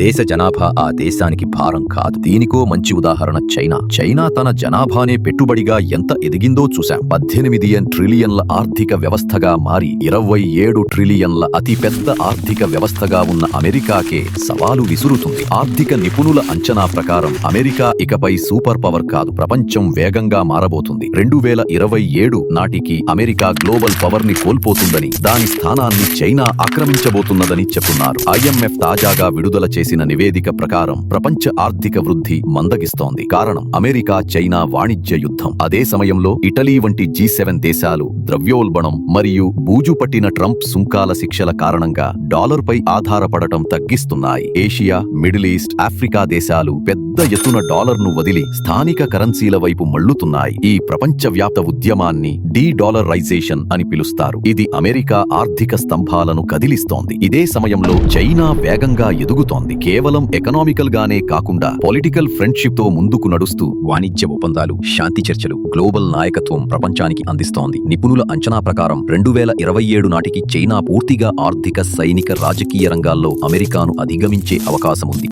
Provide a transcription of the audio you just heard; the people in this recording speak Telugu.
దేశ జనాభా ఆ దేశానికి భారం కాదు. దీనికో మంచి ఉదాహరణ చైనా. చైనా తన జనాభానే పెట్టుబడిగా ఎంత ఎదిగిందో చూశాం. పద్దెనిమిది ట్రిలియన్ల ఆర్థిక వ్యవస్థగా మారి ఇరవై ఏడు ట్రిలియన్ల అతిపెద్ద ఆర్థిక వ్యవస్థగా ఉన్న అమెరికాకే సవాలు విసురుతుంది. ఆర్థిక నిపుణుల అంచనా ప్రకారం అమెరికా ఇకపై సూపర్ పవర్ కాదు. ప్రపంచం వేగంగా మారబోతుంది. రెండు వేల ఇరవై ఏడు నాటికి అమెరికా గ్లోబల్ పవర్ని కోల్పోతుందని దాని స్థానాన్ని చైనా ఆక్రమించబోతున్నదని చెప్తున్నారు ఐఎంఎఫ్ తాజాగా విడుదల చేసిన నివేదిక ప్రకారం ప్రపంచ ఆర్థిక వృద్ధి మందగిస్తోంది. కారణం అమెరికా చైనా వాణిజ్య యుద్ధం. అదే సమయంలో ఇటలీ వంటి జీ సెవెన్ దేశాలు ద్రవ్యోల్బణం మరియు బూజు పట్టిన ట్రంప్ సుంకాల శిక్షల కారణంగా డాలర్పై ఆధారపడటం తగ్గిస్తున్నాయి. ఏషియా మిడిల్ ఈస్ట్ ఆఫ్రికా దేశాలు పెద్ద ఎత్తున డాలర్ను వదిలి స్థానిక కరెన్సీల వైపు మళ్ళుతున్నాయి ఈ ప్రపంచవ్యాప్త ఉద్యమాన్ని డీ డాలరైజేషన్ అని పిలుస్తారు. ఇది అమెరికా ఆర్థిక స్తంభాలను కదిలిస్తోంది. ఇదే సమయంలో చైనా వేగంగా ఎదుగుతోంది. కేవలం ఎకనామికల్ గానే కాకుండా పొలిటికల్ ఫ్రెండ్షిప్తో ముందుకు నడుస్తూ వాణిజ్య ఒప్పందాలు శాంతి చర్చలు గ్లోబల్ నాయకత్వం ప్రపంచానికి అందిస్తోంది. నిపుణుల అంచనా ప్రకారం రెండు వేల ఇరవై ఏడు నాటికి చైనా పూర్తిగా ఆర్థిక సైనిక రాజకీయ రంగాల్లో అమెరికాను అధిగమించే అవకాశం ఉంది